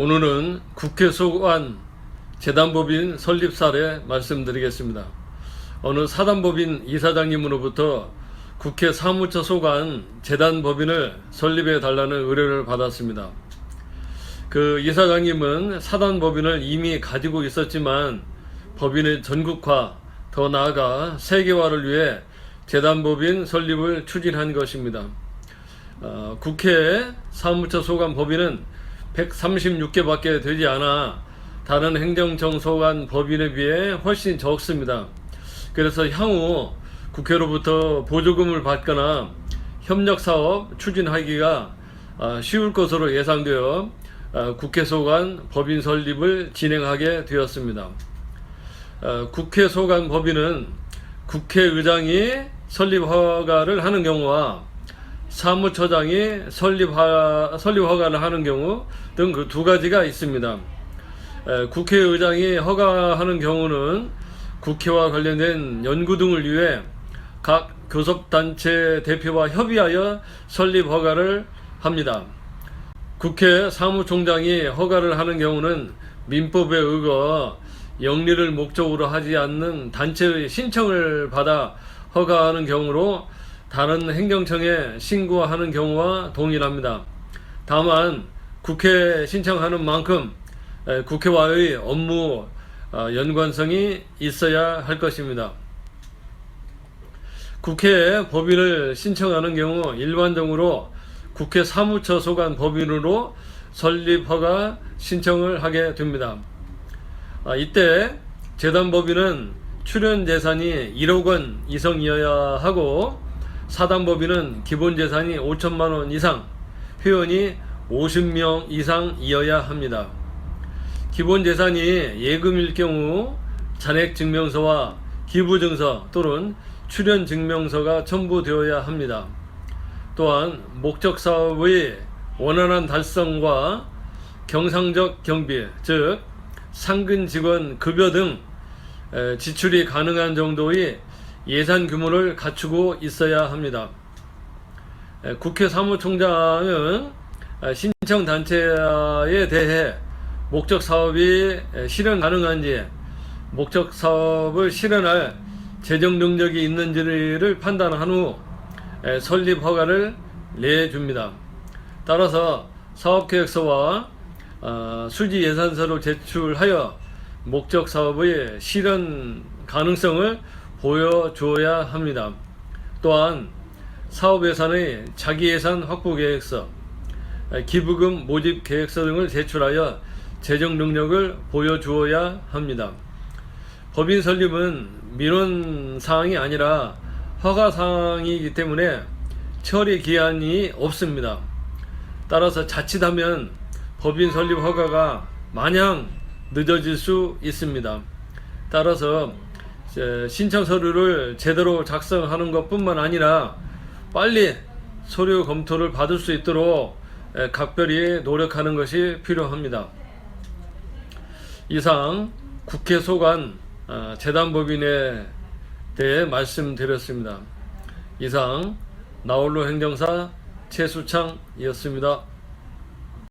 오늘은 국회 소관 재단법인 설립 사례 말씀드리겠습니다. 어느 사단법인 이사장님으로부터 국회 사무처 소관 재단법인을 설립해 달라는 의뢰를 받았습니다. 그 이사장님은 사단법인을 이미 가지고 있었지만 법인의 전국화, 더 나아가 세계화를 위해 재단법인 설립을 추진한 것입니다. 어, 국회 사무처 소관 법인은 136개밖에 되지 않아 다른 행정청 소관 법인에 비해 훨씬 적습니다. 그래서 향후 국회로부터 보조금을 받거나 협력 사업 추진하기가 아, 쉬울 것으로 예상되어 아, 국회 소관 법인 설립을 진행하게 되었습니다. 어, 국회 소관 법인은 국회의장이 설립 허가를 하는 경우와 사무처장이 설립, 하, 설립 허가를 하는 경우 등 그 두 가지가 있습니다. 에, 국회의장이 허가하는 경우는 국회와 관련된 연구 등을 위해 각 교섭단체 대표와 협의하여 설립 허가를 합니다. 국회 사무총장이 허가를 하는 경우는 민법에 의거 영리를 목적으로 하지 않는 단체의 신청을 받아 허가하는 경우로 다른 행정청에 신고하는 경우와 동일합니다. 다만 국회 신청하는 만큼 에, 국회와의 업무 어, 연관성이 있어야 할 것입니다. 국회에 법인을 신청하는 경우 일반적으로 국회 사무처 소관 법인으로 설립 허가 신청을 하게 됩니다. 아, 이때 재단 법인은 출연 재산이 1억 원 이상이어야 하고 사단 법인은 기본 재산이 5천만 원 이상, 회원이 50명 이상이어야 합니다. 기본 재산이 예금일 경우 잔액 증명서와 기부 증서 또는 출연 증명서가 첨부되어야 합니다. 또한 목적 사업의 원활한 달성과 경상적 경비, 즉 상근 직원 급여 등 에, 지출이 가능한 정도의 예산 규모를 갖추고 있어야 합니다. 에, 국회 사무총장은 에, 신청 단체에 대해 목적 사업이 에, 실현 가능한지, 목적 사업을 실현할 재정 능력이 있는지를 판단한 후 에, 설립 허가를 내줍니다. 따라서 사업계획서와 어, 수지 예산서를 제출하여 목적 사업의 실현 가능성을 보여줘야 합니다. 또한 사업 예산의 자기 예산 확보 계획서, 에, 기부금 모집 계획서 등을 제출하여 재정 능력을 보여주어야 합니다. 법인 설립은 민원 사항이 아니라 허가 사항이기 때문에 처리 기한이 없습니다. 따라서 자칫하면 법인 설립 허가가 마냥 늦어질 수 있습니다. 따라서 신청 서류를 제대로 작성하는 것뿐만 아니라 빨리 서류 검토를 받을 수 있도록 에, 각별히 노력하는 것이 필요합니다. 이상 국회 소관 어, 재단법인에 대해 말씀드렸습니다. 이상 나홀로 행정사 최수창이었습니다.